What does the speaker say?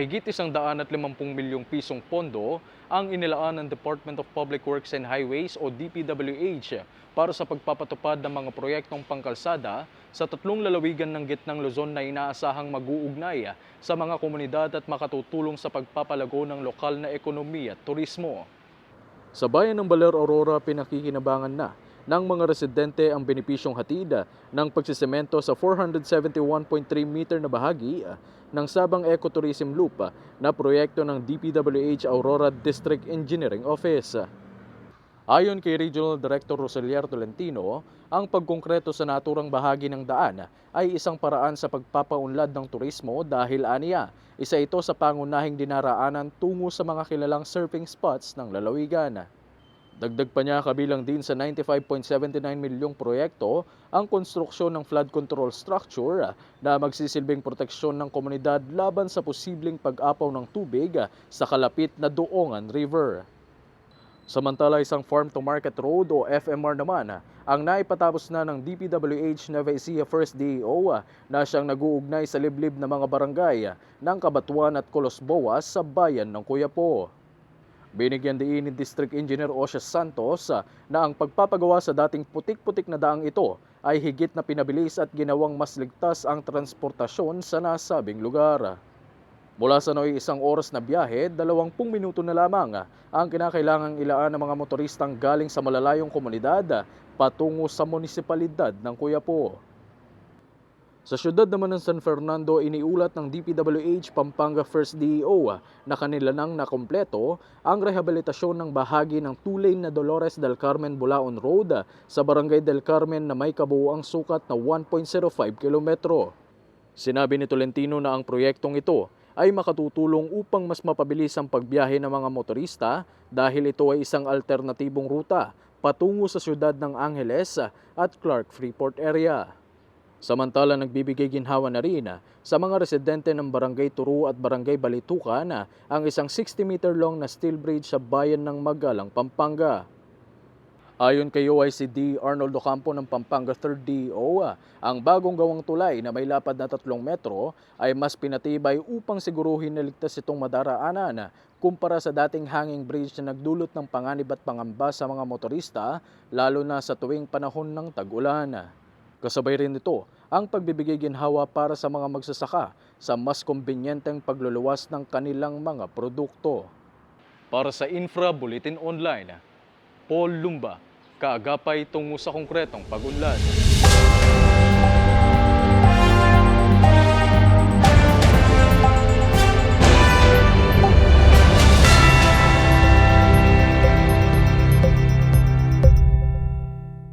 Mahigit isang daan at limampung milyong pisong pondo ang inilaan ng Department of Public Works and Highways o DPWH para sa pagpapatupad ng mga proyektong pangkalsada sa tatlong lalawigan ng gitnang Luzon na inaasahang mag-uugnay sa mga komunidad at makatutulong sa pagpapalago ng lokal na ekonomiya at turismo. Sa bayan ng Baler, Aurora, pinakikinabangan na ng mga residente ang benepisyong hatid ng pagsisemento sa 471.3 meter na bahagi ng Sabang Ecotourism Loop na proyekto ng DPWH Aurora District Engineering Office. Ayon kay Regional Director Roselier Tolentino, ang pagkongkreto sa naturang bahagi ng daan ay isang paraan sa pagpapaunlad ng turismo dahil aniya, isa ito sa pangunahing dinaraanan tungo sa mga kilalang surfing spots ng lalawigan. Dagdag pa niya kabilang din sa 95.79 milyong proyekto ang konstruksyon ng flood control structure na magsisilbing proteksyon ng komunidad laban sa posibleng pag-apaw ng tubig sa kalapit na Doongan River. Samantala isang farm to market road o FMR naman ang naipatapos na ng DPWH Nueva Ecija First DEO na siyang nag-uugnay sa liblib na mga barangay ng Kabatuan at Colosboa sa bayan ng Kuyapo. Binigyan diin ni District Engineer Osha Santos ah, na ang pagpapagawa sa dating putik-putik na daang ito ay higit na pinabilis at ginawang mas ligtas ang transportasyon sa nasabing lugar. Mula sa noy isang oras na biyahe, 20 minuto na lamang ah, ang kinakailangang ilaan ng mga motoristang galing sa malalayong komunidad ah, patungo sa munisipalidad ng Kuyapo. Sa syudad naman ng San Fernando, iniulat ng DPWH Pampanga First DEO na kanila nang nakompleto ang rehabilitasyon ng bahagi ng two-lane na Dolores del Carmen Bulaon Road sa Barangay del Carmen na may kabuuang sukat na 1.05 kilometro. Sinabi ni Tolentino na ang proyektong ito ay makatutulong upang mas mapabilis ang pagbiyahe ng mga motorista dahil ito ay isang alternatibong ruta patungo sa syudad ng Angeles at Clark Freeport area. Samantala nagbibigay ginhawa na rin ah, sa mga residente ng Barangay Turu at Barangay Balitukan ah, ang isang 60 meter long na steel bridge sa bayan ng Magalang, Pampanga. Ayon kay OICD Arnold Ocampo ng Pampanga 3rd DO, ah, ang bagong gawang tulay na may lapad na 3 metro ay mas pinatibay upang siguruhin na ligtas itong madaraanan kumpara sa dating hanging bridge na nagdulot ng panganib at pangamba sa mga motorista lalo na sa tuwing panahon ng tag-ulan. Kasabay rin nito ang pagbibigay ginhawa para sa mga magsasaka sa mas kumbinyenteng pagluluwas ng kanilang mga produkto. Para sa Infra Bulletin Online, Paul Lumba, kaagapay tungo sa konkretong pag-unlad.